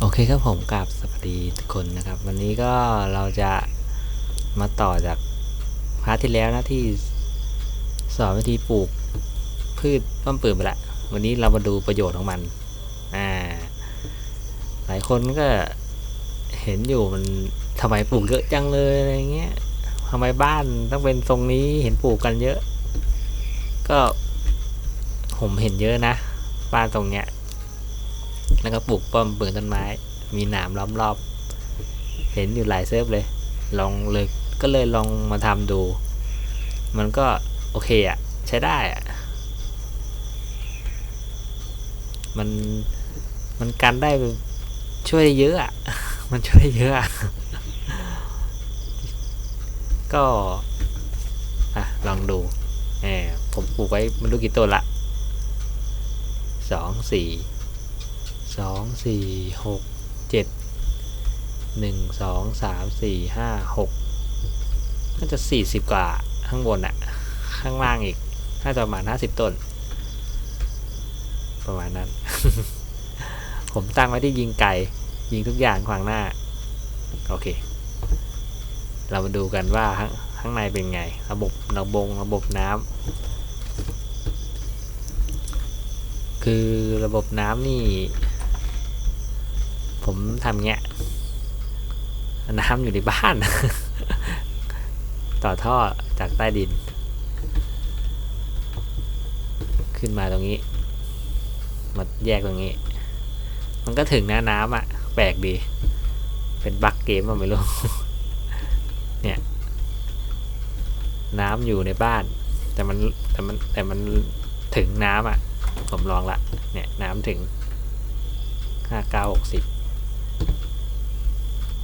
โอเคครับผมกับสวัสดีทุกคนนะครับ วันนี้ก็เราจะมาต่อจากพาร์ทที่แล้วนะที่สอนวิธีปลูกพืชต้นปืนไปละวันนี้เรามาดูประโยชน์ของมันอ่าหลายคนก็เห็นอยู่มันทำไมปลูกเยอะจังเลยอะไรเงี้ยทำไมบ้านต้องเป็นทรงนี้เห็นปลูกกันเยอะ ก็ผมเห็นเยอะนะ บ้านตรงเนี้ย แล้วก็ปลูกป้อมเปลืองต้นไม้ มีหนามล้อมรอบ เห็นอยู่หลายเซิร์ฟเลย ลองเลยก็เลยลองมาทำดู มันก็โอเคอะใช้ได้อะมันมันกันได้ช่วยเยอะอะมันช่วยเยอะอะก็อะลองดูแหมผมปลูกไว้ไมันรู้กี่ต้นละสองสี่ สองสี่หกเจ็ดหนึ่งสองสามสี่ห้าหกน่าจะสี่สิบกว่าข้างบนอะข้างล่างอีกน่าจะประมาณห้าสิบต้น ประมาณนั้น ผมตั้งไว้ที่ยิงไก่ยิงทุกอย่างขวางหน้า โอเค เรามาดูกันว่าข้างข้างในเป็นไง ระบบระบงระบบน้ำคือระบบน้ำนี่ ผมทำเงี้ยน้ำอยู่ในบ้าน ต่อท่อจากใต้ดิน ขึ้นมาตรงนี้ มาแยกตรงนี้ มันก็ถึงหน้าน้ำอะ่ะ แปลกดี เป็นบั๊กเกมอะไม่รู้ เนี่ย น้ำอยู่ในบ้าน แต่มันแต่มันแต่มันถึงน้ำอะ่ะ ผมลองละ เนี่ย น้ำถึงห้าเก้าหกสิบ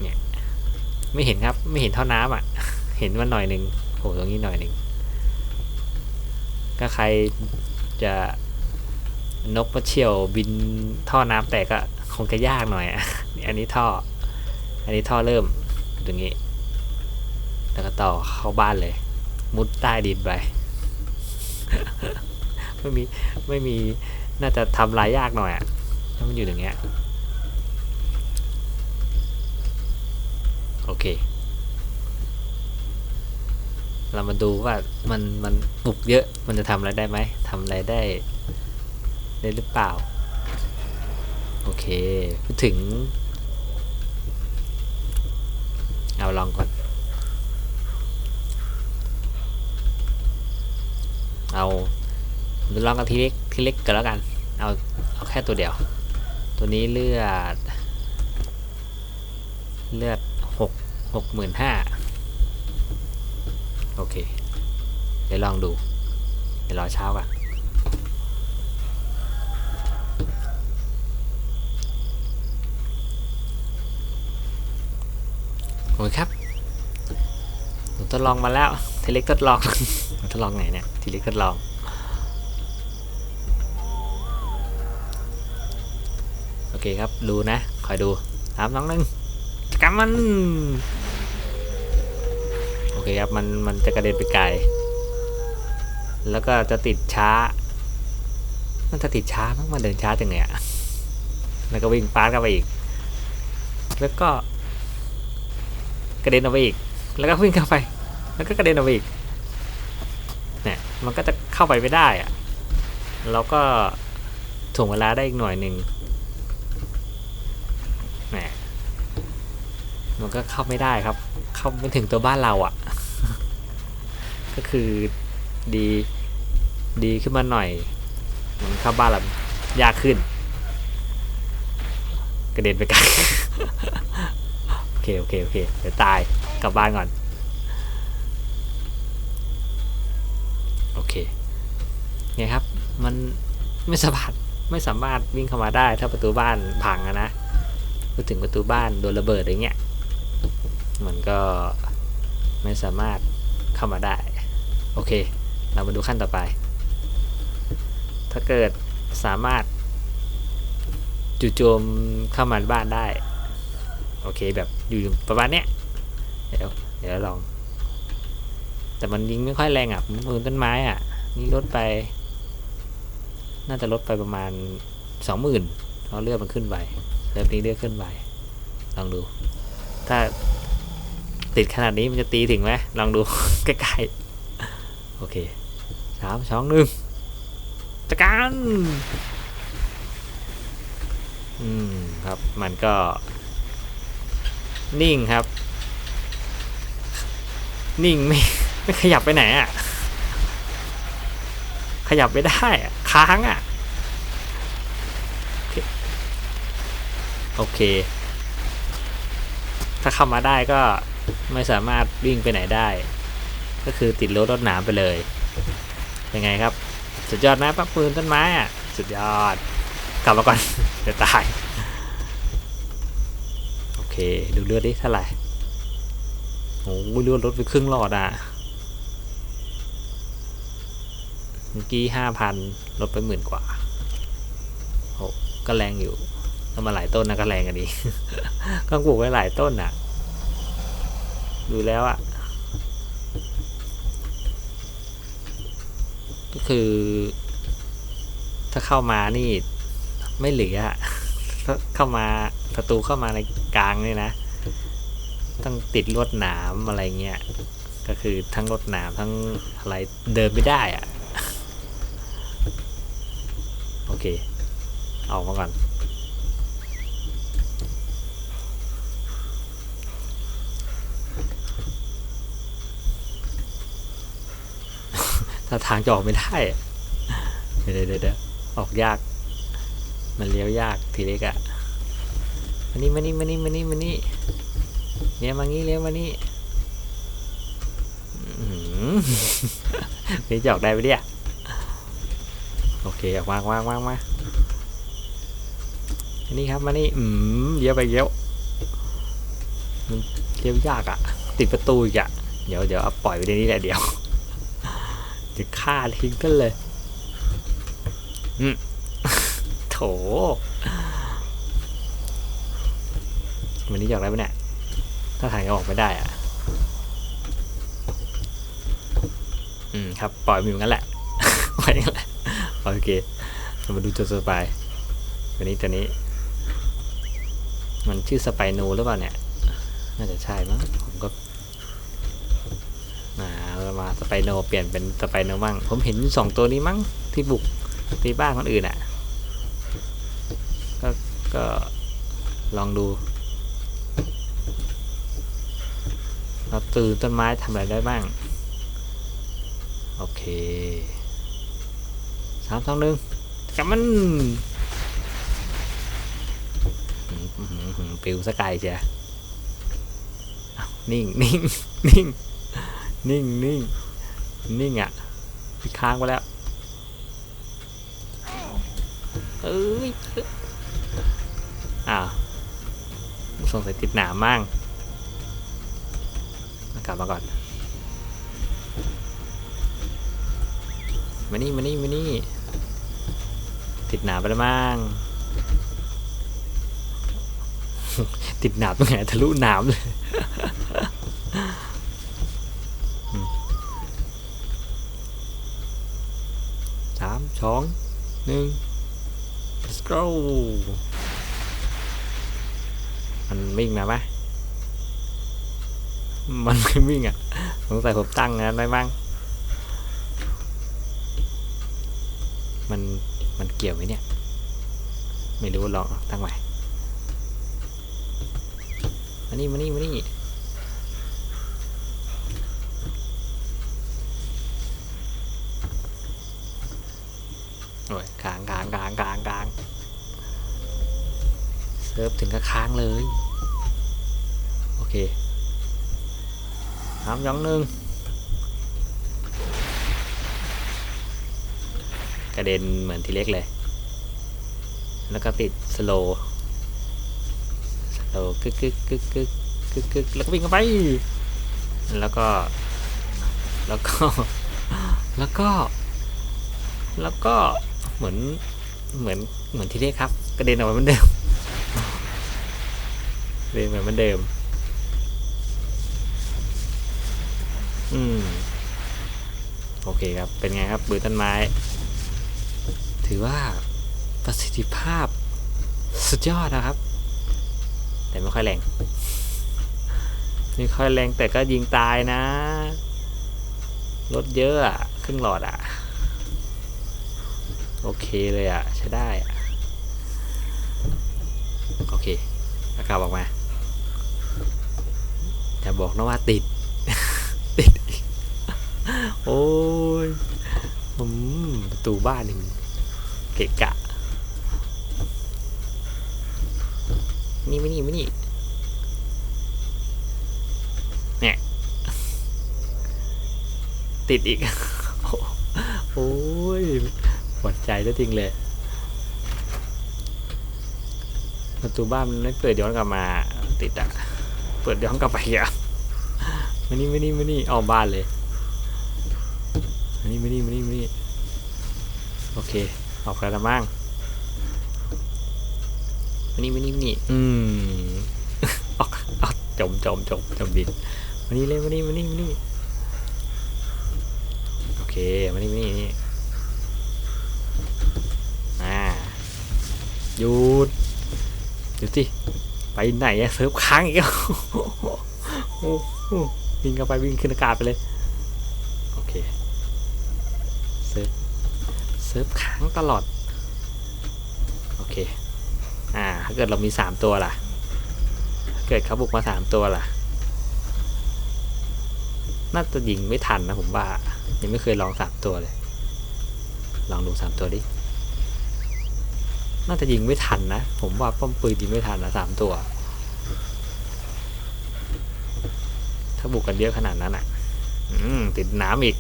เนี่ย ไม่เห็นครับ ไม่เห็นเท่าน้ำอะ เห็นมันหน่อยหนึ่งโผล่ตรงนี้หน่อยหนึ่งก็ใครจะนกมาเฉี่ยวบินท่อน้ำแตกก็คงจะยากหน่อยอะอันนี้ท่อ อันนี้ท่อเริ่มตรงนี้ แล้วก็ต่อเข้าบ้านเลย มุดใต้ดินไปไม่มีไม่มีน่าจะทำลายยากหน่อยอะถ้ามันอยู่อย่างเงี้ย โอเค เรามาดูว่ามันมันปลุกเยอะมันจะทำอะไรได้ไหมทำอะไรได้ได้หรือเปล่า โอเคพูดถึง เอาลองก่อน เอาลองกันทีเล็กทีเล็กกันแล้วกัน เอาเอาแค่ตัวเดียว ตัวนี้เลือด เลือด หกหมื่นห้าโอเค เดี๋ยวลองดู เดี๋ยวรอเช้าก่อนโอ้ยครับผมทดลองมาแล้วทีเล็กทดลองทดลองไหนเนี่ยทีเล็กทดลองโอเคครับ ดูนะ คอยดูสามน้องหนึ่ง กำมัน โอเคครับ มันมันจะกระเด็นไปไกล แล้วก็จะติดช้า มันจะติดช้ามั้งมันเดินช้าจังเนี่ยแล้วก็วิ่งปาดเข้าไปอีก แล้วก็กระเด็นออกไปอีก แล้วก็วิ่งเข้าไป แล้วก็กระเด็นออกไปอีก เนี่ย มันก็จะเข้าไปไม่ได้อะเราก็ถ่วงเวลาได้อีกหน่อยหนึ่งแหม มันก็เข้าไม่ได้ครับ เข้าไม่ถึงตัวบ้านเราอะ่ะ ก็คือดีดีขึ้นมาหน่อย มันเข้าบ้านเรายากขึ้น กระเด็นไปไกลโอเคโอเคโอเคเดี๋ยวตายกลับบ้านก่อน โอเคไงครับ มันไม่สามารถไม่สามารถวิ่งเข้ามาได้ถ้าประตูบ้านพังอะนะพูดถึงประตูบ้านโดนระเบิดอะไรเงี้ย มันก็ไม่สามารถเข้ามาได้ โอเค เรามาดูขั้นต่อไป ถ้าเกิดสามารถจู่โจมเข้ามาบ้านได้ โอเคแบบอยู่ประมาณเนี้ยเดี๋ยวเดี๋ยวลอง แต่มันยิงไม่ค่อยแรงอะมือต้นไม้อะ นี่ลดไป น่าจะลดไปประมาณสองหมื่นเพราะเลือดมันขึ้นไปเริ่มนี้เลือกขึ้นไปลองดู ถ้า ติดขนาดนี้มันจะตีถึงไหมลองดู ใกล้ๆ โอเคสามสองหนึ่งตะการอืมครับมันก็ นิ่งครับ นิ่งไม่ไม่ขยับไปไหนอะ ขยับไม่ได้อะค้างอะ โอเค ถ้าเข้ามาได้ก็ ไม่สามารถวิ่งไปไหนได้ ก็คือติดรถรถหนามไปเลยเป็นไงครับ สุดยอดไหมปักปืนต้นไม้อะสุดยอด กลับมาก่อนเดี๋ยวตาย โอเค ดูเลือดดิเท่าไหร่โอ้เลือดลดไปครึ่งหลอดอะเมื่อกี้ห้าพันลดไปหมื่นกว่าโอ้ก็แรงอยู่ทำมาหลายต้นนะก็แรงกันดี ก็ปลูกไว้หลายต้นอะ ดูแล้วอะ ก็คือ ถ้าเข้ามานี่ ไม่เหลืออะถ้าเข้ามาประตูเข้ามาในกลางนี่นะ ต้องติดลวดหนามอะไรเงี้ย ก็คือทั้งลวดหนามทั้งอะไรเดินไม่ได้อะ โอเค เอามาก่อน ถ้าทางจะออกไม่ได้อะเดี๋ยวเดี๋ยวออกยาก มันเลี้ยวยากทีเล็กอะมานี่มานี่มานี่มานี่มานี่เลี้ยวมางี้เลี้ยวมานี่อื้อหือนี่จะออกได้ไหมเนี่ยโอเคออกมาวางวางมาอันนี้ครับมานี่อืมเลี้ยวไปเลี้ยวมันเลี้ยวยากอะติดประตูอีกอะเดี๋ยวเดี๋ยวเอาปล่อยไปในนี้แหละเดี๋ยว จะฆ่าทิ้งกันเลยอืมโถ วันนี้จะออกได้ไหมเนี่ย ถ้าทางจะออกไม่ได้อะอืมครับ ปล่อยมันอยู่งั้นแหละปล่อยอย่างนั้นแหละโอเคเรามาดูตัวสไปายตัวนี้ตัวนี้ มันชื่อสไปโนหรือเปล่าเนี่ย น่าจะใช่มั้ง ผมก็อ่าเรามา สไปโนเปลี่ยนเป็นสไปโนมั่งผมเห็นสองตัวนี้มั้งที่บุกตีบ้านคนอื่นอะก็ก็ลองดู เราตื่นต้นไม้ทำอะไรได้บ้าง โอเคสามสองหนึ่งจับมันปิวสกายเชียอ้าวนิ่งนิ่งนิ่งนิ่งนิ่ง นิ่งอะพี่ค้างไปแล้วเอ้ยอ้าวสงสัยติดหนามมั่งกลับมาก่อน มานี่มานี่มานี่ ติดหนามไปแล้วมั้งติดหนามตรงไหนทะลุหนามเลย อืม สองหนึ่ง let's go มันวิ่งมาปะมันไม่วิ่งอะ สงสัยผมตั้งนั้นไว้มั้งมัน มันเกี่ยวไหมเนี่ย ไม่รู้ลองตั้งใหม่มานี่มานี่มานี่โอ้ยค้างค้างค้างค้างค้าง เซิร์ฟถึงกับค้างเลย โอเคสามสองหนึ่งกระเด็นเหมือนทีเล็กเลย แล้วก็ติดสโลสโลกึกกึกกึกกึกกึกกึกแล้วก็วิ่งเข้าไป แล้วก็ แล้วก็ แล้วก็ แล้วก็ เหมือน เหมือน เหมือนทีเล็กครับ กระเด็นออกมาเหมือนเดิม กระเด็นเหมือนเดิม อืม โอเคครับ เป็นไงครับบือต้นไม้ ถือว่าประสิทธิภาพสุดยอดนะครับ แต่ไม่ค่อยแรง ไม่ค่อยแรงแต่ก็ยิงตายนะ รถเยอะอะครึ่งหลอดอะโอเคเลยอะใช้ได้อะโอเค อากาศออกมา จะบอกนะว่าติด ติด โอ้ยอประตูบ้านนี่มันเกะกะ นี่ไม่นี่ไม่นี่เนี่ยติดอีก โอ้ยหวัดใจแล้วจริงเลยประตูบ้านมันไม่เปิดย้อนกลับมาติดอะ เปิดย้อนกลับไปอะมานี่มานี่มานี่เอาบ้านเลยมานี่มานี่มานี่มานี่โอเค ออกแล้วมั่งมานี่มานี่มานี่อืมออกออกจมจมจมจมดินมานี่เลยมานี่มานี่มานี่โอเคมานี่มานี่นี่อ่าหยุดหยุดสิ ไปไหนอะเซิร์ฟค้างอีกวิ่งเข้าไปวิ่งขึ้นอากาศไปเลย โอเค เซิร์ฟ เซิร์ฟค้างตลอด โอเค อ่า ถ้าเกิดเรามีสามตัวล่ะถ้าเกิดเขาบุกมาสามตัวล่ะ น่าจะยิงไม่ทันนะผมว่า ยังไม่เคยลองสามตัวเลย ลองดูสามตัวดิ น่าจะยิงไม่ทันนะ ผมว่าป้อมปืนยิงไม่ทันนะสามตัว ถ้าบุกกันเยอะขนาดนั้นอะอืมติดน้ำอีก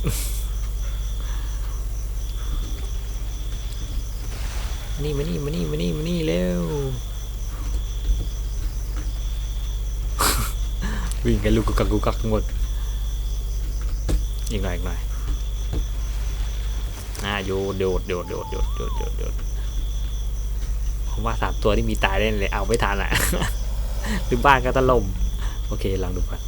นี่มานี่มานี่มานี่มานี่เร็ว วิ่งกันลูกกุกกักกุกกักหมด อีกหน่อยอีกหน่อยอ่าโยดโดดโดดโดดโดดโดดโดดโดด ผมว่าสามตัวที่มีตายได้เลยเอาไม่ทันอะหรือบ้านก็ถล่มโอเคลองดูก่อน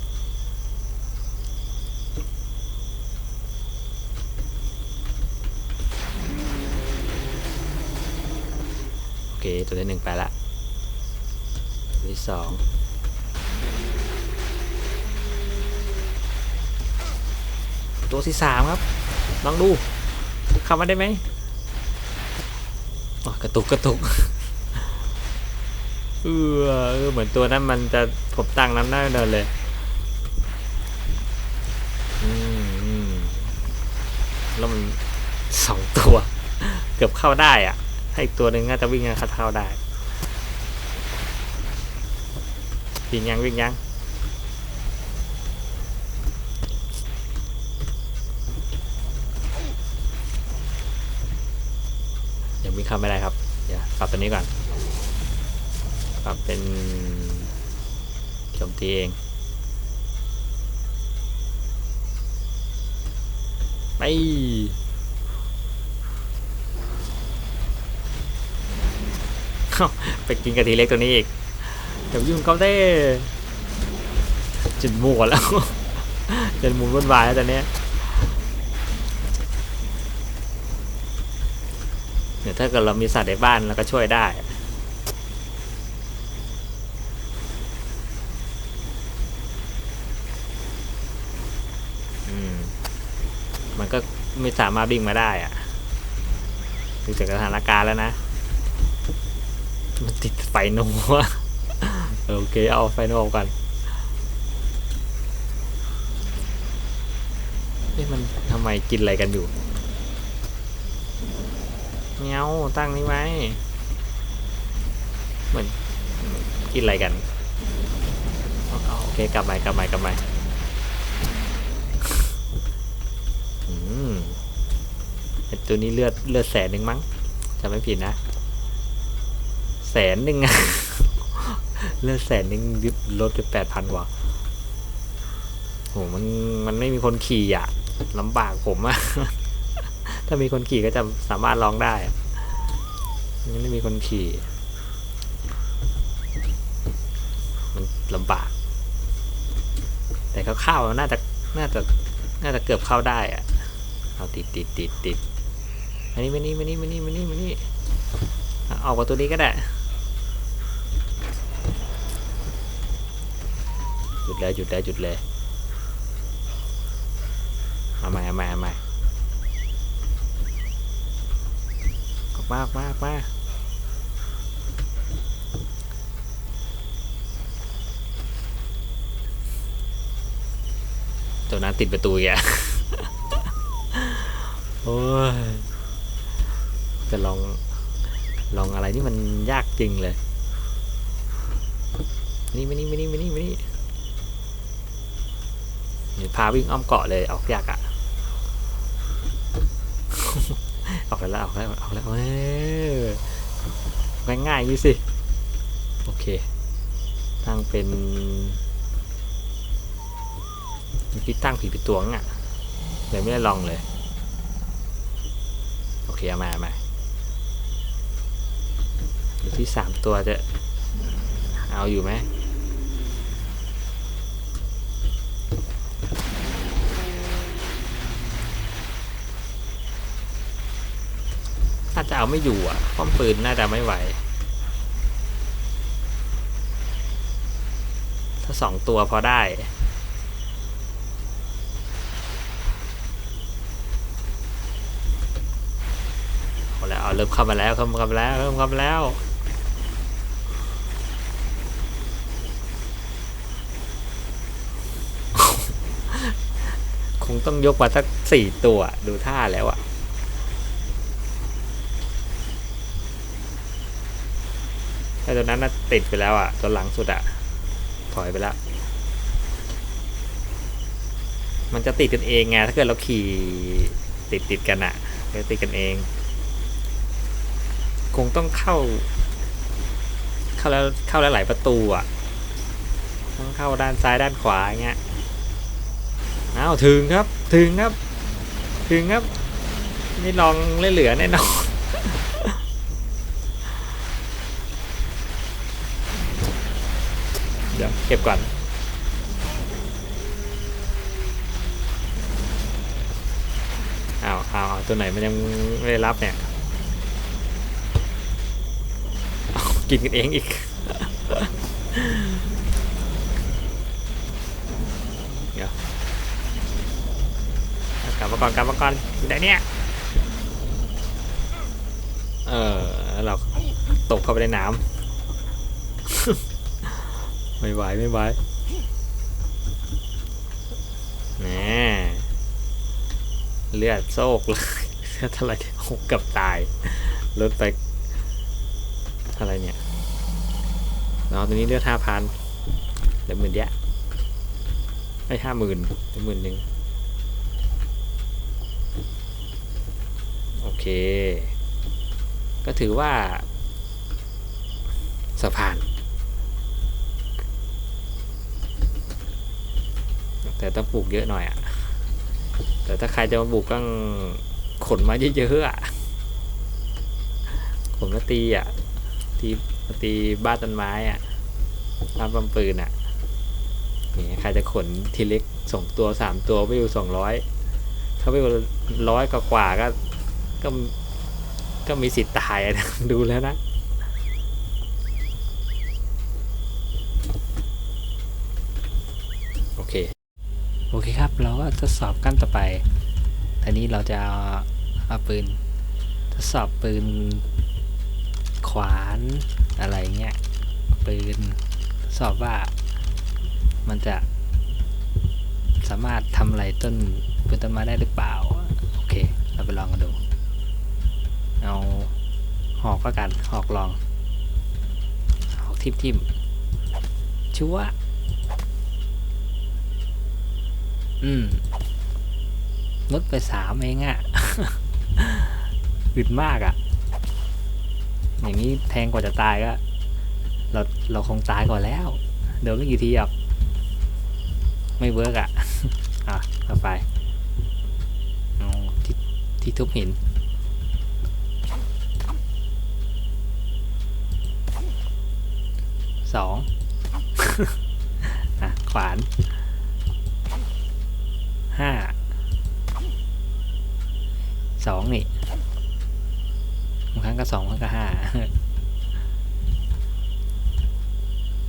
โอเคตัวที่หนึ่งไปละตัวที่สองตัวที่สามครับ ลองดูเข้ามาได้ไหมอ๋อกระตุกกระตุก เออเออเหมือนตัวนั้นมันจะผมตั้งน้ำหน้าเดินเลยอืมแล้วมันสองตัว เกือบเข้าได้อะ ให้อีกตัวหนึ่งน่าจะวิ่งเข้าได้วิ่งยังวิ่งยังยังวิ่งเข้าไม่ได้ครับ เดี๋ยวปรับตัวนี้ก่อน ปรับเป็นโจมตีเอง ไปไปกินกะทิเล็กตัวนี้อีก เดี๋ยวยุ่งเขาได้จุดหมวแล้วจนหมุนวุ่นวายแล้วตอนเนี้ยเดี๋ยวถ้าเกิดเรามีสัตว์ในบ้านเราก็ช่วยได้ อืม มันก็ ไม่สามารถวิ่งมาได้อะดูจากสถานการณ์แล้วนะ มันติดไฟโนวะโอเค เอาไฟโนกก่อนเฮ้ยมันทำไมกินอะไรกันอยู่เงี้ยวตั้งนี่ไหมเหมือนกินอะไรกัน โอเค กลับไปกลับไปกลับไปอืมไอ้ ตัวนี้เลือดเลือดแสนหนึ่งมั้งจะไม่ผิดนะ แสนหนึ่งเลือดแสนหนึ่งลดไปแปดพันกว่าโหมันมันไม่มีคนขี่อะลำบากผมอะถ้ามีคนขี่ก็จะสามารถลองได้มันไม่มีคนขี่ มันลำบาก แต่เข้าวๆน่าจะน่าจะน่าจะเกือบเข้าได้อะเอาติดติดติดติด มานี่มานี่มานี่มานี่มานี่มานี่ออกประตูนี้ก็ได้หยุดเลยหยุดเลยหยุดเลยเอาใหม่เอาใหม่เอาใหม่ออกมาออกมาออกมาตัวนั้นติดประตูอีกอะโอ้ย จะลองลองอะไรที่มันยากจริงเลย นี่ไมานี่ไมานี่ไมานี่ไมานี่เดี๋ยวพาวิ่งอ้อมเกาะเลยออกยากอะออกแล้วออกแล้วออกแล้วเออง่ายๆอย่างนี้สิ โอเคตั้งเป็นเมื่อกี้ตั้งผีปิดตัวง่ะเลยไม่ได้ลองเลย โอเคเอามาเอามาู่ที่สามตัวจะเอาอยู่ไหมถ้าจะเอาไม่อยู่อะป้อมปืนน่าจะไม่ไหว ถ้าสองตัวพอได้เอาแล้วเอาเริ่มเข้ามาแล้วเริ่มเข้ามาแล้วเริ่มเข้ามาแล้ว ต้องยกมาสักสี่ตัวดูท่าแล้วอะถ้าตัวนั้นน่ะติดไปแล้วอะตัวหลังสุดอะถอยไปแล้ว มันจะติดกันเองไงถ้าเกิดเราขี่ติดติดกันอะจะติดกันเอง คงต้องเข้า เข้าแล้วเข้าแล้วหลายประตูอะต้องเข้าด้านซ้ายด้านขวาอย่างเงี้ย อ้าวถึงครับ ถึงครับ ถึงครับ นี่ลองเล่เหลือแน่นอนเดี๋ยวเก็บก่อนอ้าวอ้าวอ้าตัวไหนมันยังไม่ได้รับเนี่ยกินกันเองอีก เดี๋ยว กลับมาก่อนกลับมาก่อนอยู่ไหนเนี่ยเออแล้วเราตกเข้าไปในน้ำ ไม่ไหวไม่ไหวแหมเลือดโซกเลยเลือดเท่าไรเนี่ยโอ้กับตายลดไปเท่าไรเนี่ยเราตัวนี้เลือดห้าพันเหลือหมื่นเดียวไอ้ห้าหมื่นเหลือหมื่นหนึ่ง โอเค ก็ถือว่าสะพาน แต่ต้องปลูกเยอะหน่อยอะ่ะ แต่ถ้าใครจะมาปลูกก็ขนมาเยอะๆอะขนมาตีอะ ตีมาตีบ้านต้นไม้อะบ้านปั๊มปืนอะนี่ใครจะขนทีเล็กสองตัวสามตัวไปอยู่สองร้อยถ้าไปอยู่ร้อยกว่าก็ ก็ก็มีสิทธิ์ตายนะดูแล้วนะโอเคโอเคครับ เราก็ทดสอบกั้นต่อไปทีนี้เราจะเอาเอาปืนทดสอบปืนขวานอะไรเงี้ยปืนทดสอบว่ามันจะสามารถทำอะไรต้นปืนต้นไม้ได้หรือเปล่า โอเค เราไปลองกันดู เอาหอกก็กันหอกลอง หอกทิมทิมชัวอืมลดไปสามเองอะ่ะอึดมากอะ่ะ อย่างนี้แทงกว่าจะตายก็ เราเราคงตายก่อนแล้ว เดี๋ยวไม่กี่ทีหรอกไม่เวิร์กอะ อะต่อไปเอาที่ที่ทุบหิน สองอะขวานห้าสองนี่บางครั้งก็สองบางครั้งก็ห้า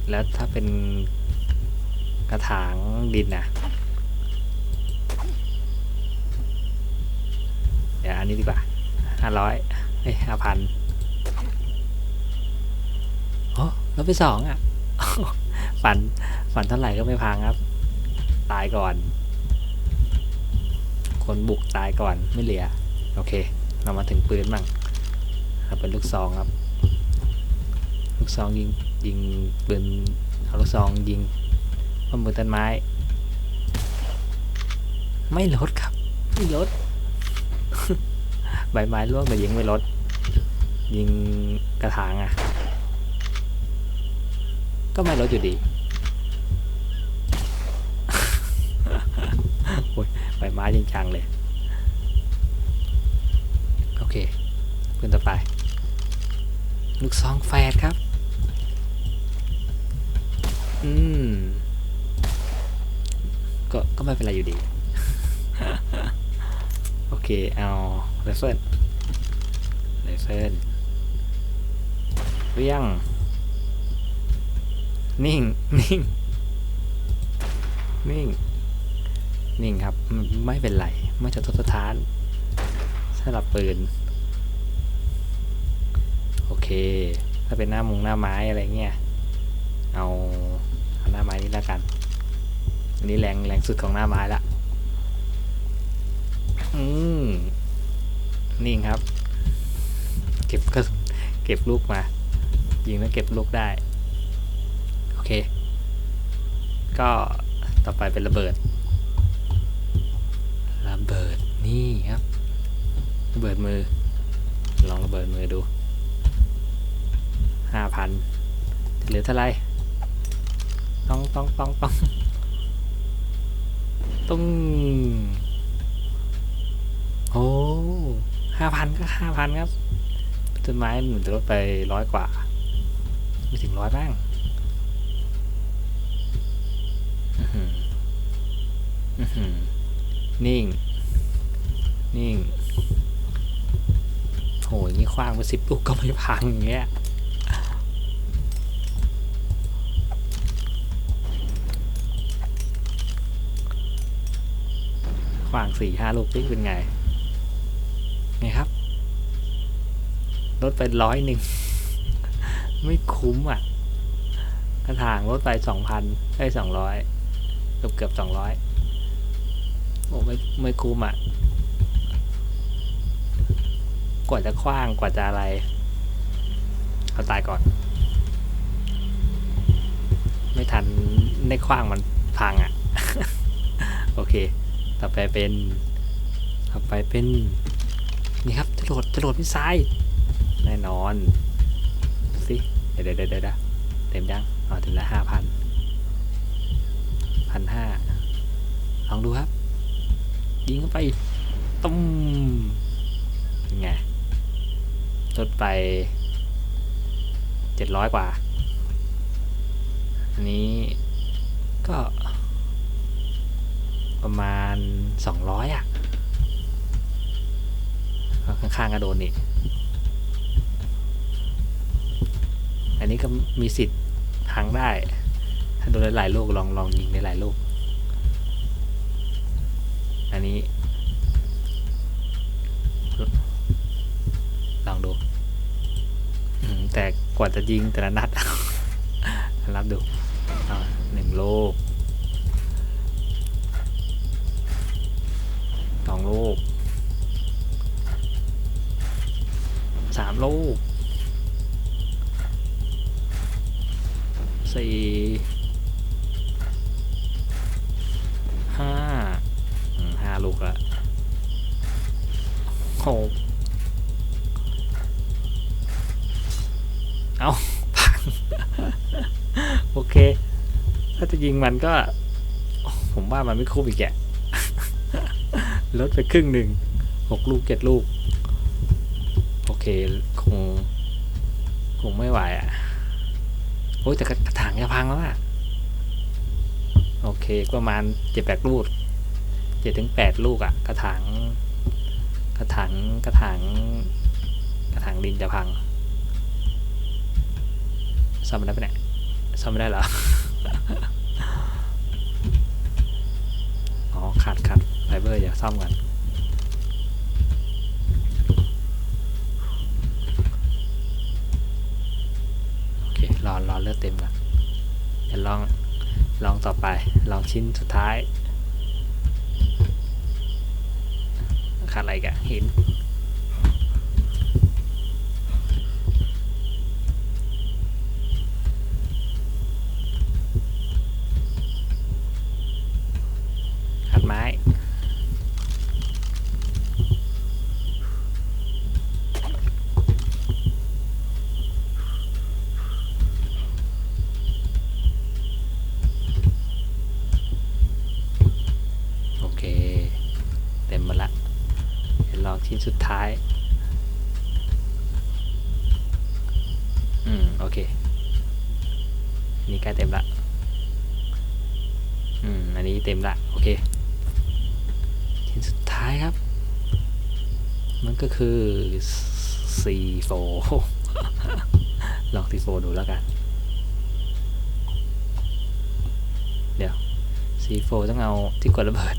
แล้วถ้าเป็นกระถางดินนะเดี๋ยวอันนี้ดีกว่าห้าร้อยเอ้ยห้าพันโอ้ ลดไปสองอะ ฝัน ฝันเท่าไหร่ก็ไม่พังครับ ตายก่อน คนบุกตายก่อนไม่เหลือ โอเค เรามาถึงปืนบ้างครับเป็นลูกซองครับ ลูกซองยิงยิงปืนเอาลูกซองยิงป้อมปืนต้นไม้ ไม่ลดครับไม่ลดใบไม้ร่วงแต่ยิงไม่ลด ยิงกระถางอะ ก็ไม่ลดอยู่ดีโอ้ยใบไม้จริงจังเลย โอเคปืนต่อไป ลูกซองแฟดครับ อืม ก็ก็ไม่เป็นไรอยู่ดี โอเค เอาไรเฟิลไรเฟิลเรียง นิ่ง นิ่ง นิ่ง นิ่งครับ ไม่เป็นไร ไม่จะทดสถานสำหรับปืน โอเค ถ้าเป็นหน้ามุงหน้าไม้อะไรเงี้ย เอาเอาหน้าไม้นี่แล้วกัน อันนี้แรงแรงสุดของหน้าไม้ละ อืม นิ่งครับ เก็บก็เก็บลูกมา ยิงแล้วเก็บลูกได้ โอเค ก็ต่อไปเป็นระเบิด ระเบิดนี่ครับ ระเบิดมือ ลองระเบิดมือดูห้าพันเหลือเท่าไรต้องต้องต้องต้องต้องโอ้ห้าพันก็ห้าพันครับต้นไม้หนุนจะลดไปร้อยกว่า ไม่ถึงร้อยบ้างอื้อหืออื้อหือ นิ่ง นิ่งโหอย่างนี้คว้างไปสิบลูกก็ไม่พังอย่างเงี้ยขวางสี่ห้าลูกนี่เป็นไง ไงครับ ลดไปร้อยหนึ่ง ไม่คุ้มอะ กระถางลดไปสองพันได้สองร้อยเกือบเกือบสองร้อย โอ้ไม่ไม่คุ้มอะกว่าจะคว้างกว่าจะอะไร เอาตายก่อน ไม่ทันในคว้างมันพังอะ โอเค ต่อไปเป็น ต่อไปเป็น นี่ครับจรวดจรวดมิสไซล์แน่นอน สิเดี๋ยวเดี๋ยวเดี๋ยวเดี๋ยวเต็มยังอ๋อถึงละห้าพันพันห้าลองดูครับ ยิงเข้าไปตุ้มไงลดไปเจ็ดร้อยกว่า อันนี้ก็ ประมาณสองร้อยอะ ข้างๆก็โดนอีก อันนี้ก็มีสิทธิ์พังได้ ถ้าโดนหลายๆลูกลองลองยิงในหลายลูก อันนี้ ลองดู แต่กว่าจะยิงแต่ละนัด รับดูหนึ่งลูกสองลูกสามลูกสี่ ห้าอืมห้าลู กละหกเอาพังโอเค ถ้าจะยิงมันก็ ผมว่ามันไม่คุ้มอีกแกะลดไปครึ่งหนึ่งหกลูกเจ็ดลูก โอเค คง คงไม่ไหวอะ โอ้ยแต่กระถางจะพังแล้วอะ โอเค ประมาณเจ็ดแปดลูกเจ็ดถึงแปดลูกอะ กระถางกระถางกระถางกระถางดินจะพังซ่อมไม่ได้ปะเนี่ยซ่อมไม่ได้เหรออ๋อขาดขัดไฟเบอร์เดี๋ยวซ่อมก่อนโอเครอรอเลือดเต็มก่อนเดี๋ยวลองลองต่อไปลองชิ้นสุดท้าย ขาดอะไรอีกันหิน ขัดไม้ โอเค เต็มหมดละเดี๋ยวลองชิ้นสุดท้าย อืมโอเคนี่ใกล้เต็มละอืมอันนี้เต็มละโอเคชิ้นสุดท้ายครับ มันก็คือ C4 ลอง C4 ดูแล้วกัน เดี๋ยว C4 ต้องเอาที่กดระเบิด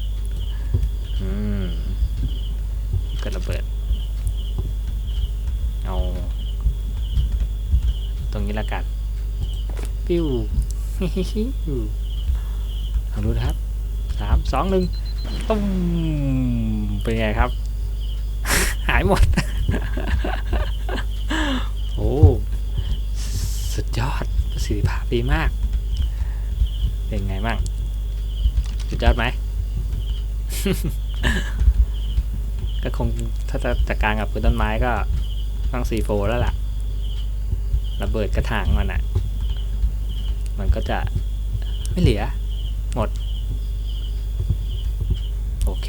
อืมกดระเบิด เอา ตรง นี้ละกัน ปิ้วลองดูนะครับสามสองหนึ่งตุ้มเป็นไงครับ หายหมด โอ้สุดยอดประสิทธิภาพดีมาก เป็นไงบ้างสุดยอดไหมก็คงถ้าจะจัดการกับพื้นต้นไม้ก็ต้องซีโฟแล้วล่ะ ระเบิดกระถางมันอะ่ะ มันก็จะไม่เหลือ หมด โอเค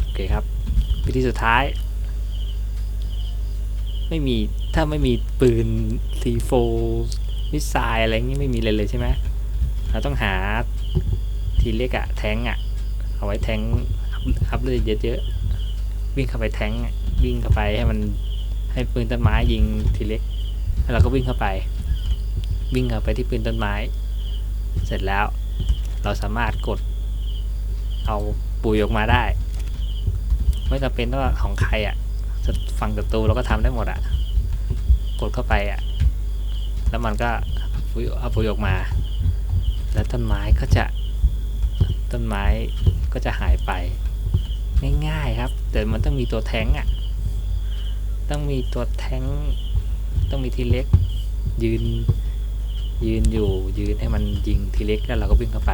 โอเคครับ วิธีสุดท้าย ไม่มี ถ้าไม่มีปืน C4 มิสไซล์อะไรเงี้ยไม่มีเลยเลยใช่ไหมเราต้องหาทีเล็กอะแทงอะเอาไว้แทงอัพเลยเยอะๆวิ่งเข้าไปแทงวิ่งเข้าไปให้มัน ให้ปืนต้นไม้ยิงทีเล็กแล้วเราก็วิ่งเข้าไป วิ่งเข้าไปที่ปืนต้นไม้ เสร็จแล้ว เราสามารถกด เอาปุ๋ยออกมาได้ ไม่จำเป็นต้องของใครอะ่ะจะฝั่งศัตรูเราก็ทำได้หมดอะ่ะ กดเข้าไปอะ่ะ แล้วมันก็ปุ๋ยเอาปุ๋ยออกมา แล้วต้นไม้ก็จะต้นไม้ก็จะหายไป ง่ายๆครับ แต่มันต้องมีตัวแท้งอะ่ะ ต้องมีตัวแท้งต้องมีทีเล็กยืนยืนอยู่ยืนให้มันยิงทีเล็กแล้วเราก็วิ่งเข้าไป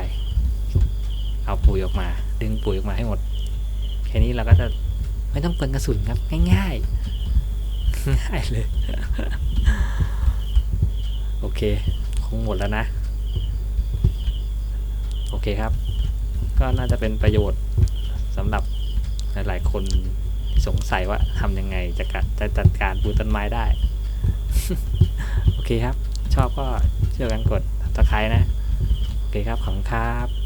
เอาปุ๋ยออกมา ดึงปุ๋ยออกมาให้หมด แค่นี้เราก็จะไม่ต้องเปิดกระสุนครับง่ายๆง่ายเลย โอเค คงหมดแล้วนะ โอเคครับ ก็น่าจะเป็นประโยชน์สำหรับหลายๆคน สงสัยว่าทำยังไงจะกะจะจัดการปลูกต้นไม้ได้ โอเคครับ ชอบก็ช่วยกันกดตะไคร้นะ โอเคครับ ขอบคุณครับ